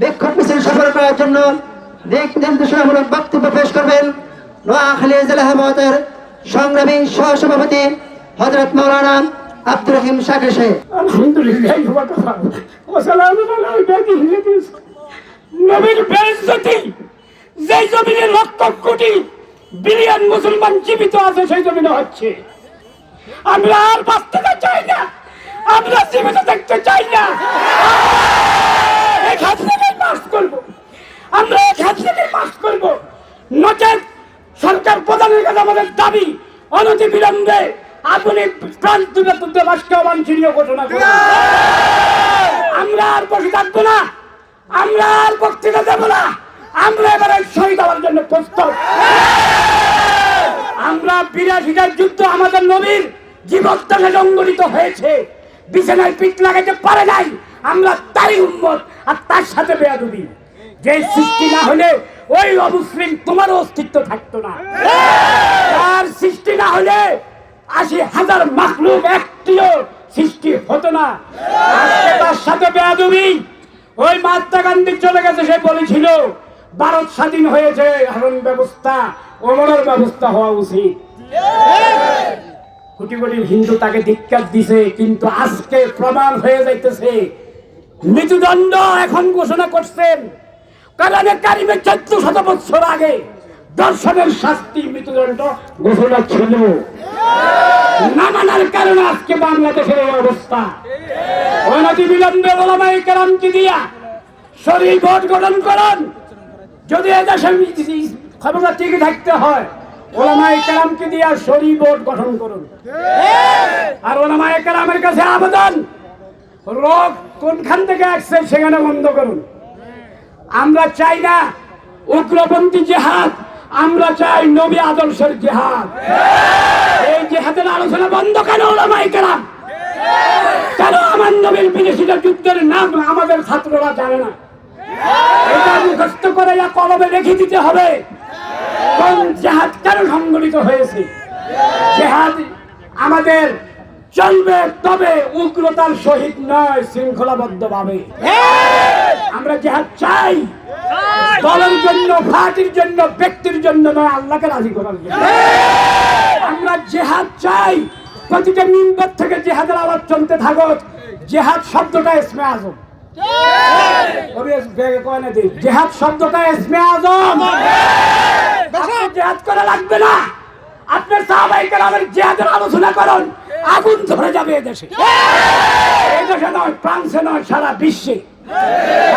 বিক্ষোভ মিছিল সফল করার জন্য দিক নির্দেশনামূলক বক্তব্য পেশ করবেন নোয়াখালী জেলা হেমায়তের সংগ্রামী সহসভাপতি হজরত মৌলানা আব্দুর রহিম শাকের সাহেব। নবীর যেই জমিনে লক্ষ কোটি বিলিয়ন মুসলমান জীবিত আছে, সেই জমিনে হচ্ছে। আমরা আর বাঁচতে চাই না, আমরা জীবিত দেখতে চাই না এখান থেকে পাস করব আমরা এখান থেকে পাস করব নচেত সরকার প্রধানের কাছে আমাদের দাবি, অনতি বিলম্বে আপনি রাষ্ট্র অবাঞ্ছনীয় ঘোষণা করুন। আমরা আর বসে থাকব না, আমরা আর বক্তৃতা দেবো না, আমরা এবারে শহীদ হওয়ার জন্য প্রস্তুত। আমরা বিরাশিটার যুদ্ধ আমাদের নবীর জীবদ্দশে সংগঠিত হয়েছে। বিছানায় পিঠ লাগাইতে পারে নাই, আমরা তারই উম্মত আর তার সাথে বেয়াদবি। যে সৃষ্টি না হলে ওই অমুসলিম তোমারও অস্তিত্ব থাকতো না। না হলে আশি হাজার মাখলুক একটিও সৃষ্টি হতো না। আজকে তার সাথে বেয়াদবি। ওই মহাত্মা গান্ধী চলে গেছে, সে বলেছিল, ভারত স্বাধীন হয়েছে এখন ব্যবস্থা অমরের ব্যবস্থা হওয়া উচিত। কোটি কোটি হিন্দু তাকে ধিক্কার দিছে, কিন্তু আজকে প্রমাণ হয়ে যাইতেছে, মৃত্যুদণ্ড এখন ঘোষণা করছেন। কারণ কারিমে চোদ্দ শত বছর আগে দর্শনের শাস্তি মৃত্যুদণ্ড ঘোষণা ছিল। না মানার কারণে আজকে বাংলাদেশের এই অবস্থা। অনতি বিলম্বে ওলামাই কেরামকে দিয়া শরীর ভোট গঠন করুন। যদি এদেশে ক্ষমতা টিকে থাকতে হয় ওলামাই কেরামকে দিয়া শরীর ভোট গঠন করুন। আর ওলামাই কেরামের কাছে আবেদন, রোগ কোনখান থেকে আসছে সেখানে বন্ধ করুন। আমরা চাই না উগ্রপন্থী জেহাদ আমরা চাই নবী আদর্শের জেহাদ। এই জেহাদের আলোচনা বন্ধ কেন ওলামাই কেরাম কেন আমার নবীর বিদেশিরা যুদ্ধের নাম আমাদের ছাত্ররা জানে না? এটা মুখস্থ করে যা কলমে রেখে দিতে হবে। কোন জেহাদ কেন সংগঠিত হয়েছে? জেহাদ আমাদের চলবে তবে উগ্রতার সহিত নয় শৃঙ্খলাবদ্ধ ভাবে আমরা জেহাদ চাই। দলের জন্য পার্টির জন্য ব্যক্তির জন্য নয় আল্লাহকে রাজি করার জন্য। আমরা জেহাদ চাই। প্রতিটা মিম্বর থেকে জেহাদের আওয়াজ চলতে থাকুক জেহাদ শব্দটা ইসমে আজম। জেহাদ শব্দটা ইসমে আজম। জেহাদ করা লাগবে না। আপনার সাহাবাই কেরামের জেহাদের আলোচনা করুন। আগুন ধরে যাবে এদেশে এই দেশে নয় ফ্রান্সে নয় সারা বিশ্বে।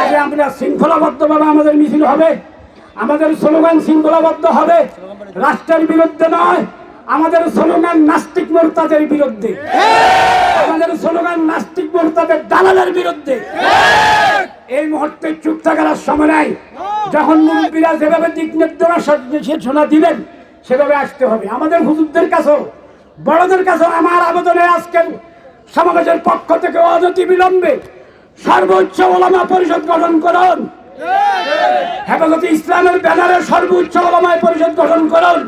আগে আমরা শৃঙ্খলাবদ্ধ ভাবে আমাদের মিছিল হবে। আমাদের স্লোগান শৃঙ্খলাবদ্ধ হবে। রাষ্ট্রের বিরুদ্ধে নয়, আমাদের স্লোগান নাস্তিক মোরতাদের বিরুদ্ধে। আমাদের স্লোগান নাস্তিক মোরতাদের দালালের বিরুদ্ধে। এই মুহূর্তে চুপ থাকার সময় নাই। যখন মুরব্বীরা যেভাবে দিক নির্দেশনা দিবেন, সেভাবে আসতে হবে। আমাদের হুজুরদের কাছেও, বড়দের কাছেও আমার আবেদনে আজকের সমাবেশের পক্ষ থেকে অনতি বিলম্বে সর্বোচ্চ ওলামা পরিষদ গঠন করুন। হেফাজতে ইসলামের ব্যানারে সর্বোচ্চ ওলামায় পরিষদ গঠন করুন।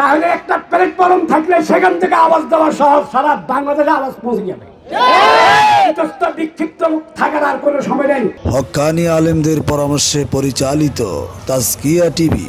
তাহলে একটা প্ল্যাটফর্ম থাকলে সেখান থেকে আওয়াজ দেওয়া সহজ, সারা বাংলাদেশে আওয়াজ পৌঁছে যাবে। বিতস্ত বিক্ষিপ্ত থাকার আর কোনো সময় নেই। হক্কানি আলেমদের পরামর্শে পরিচালিত তাজকিয়া টিভি।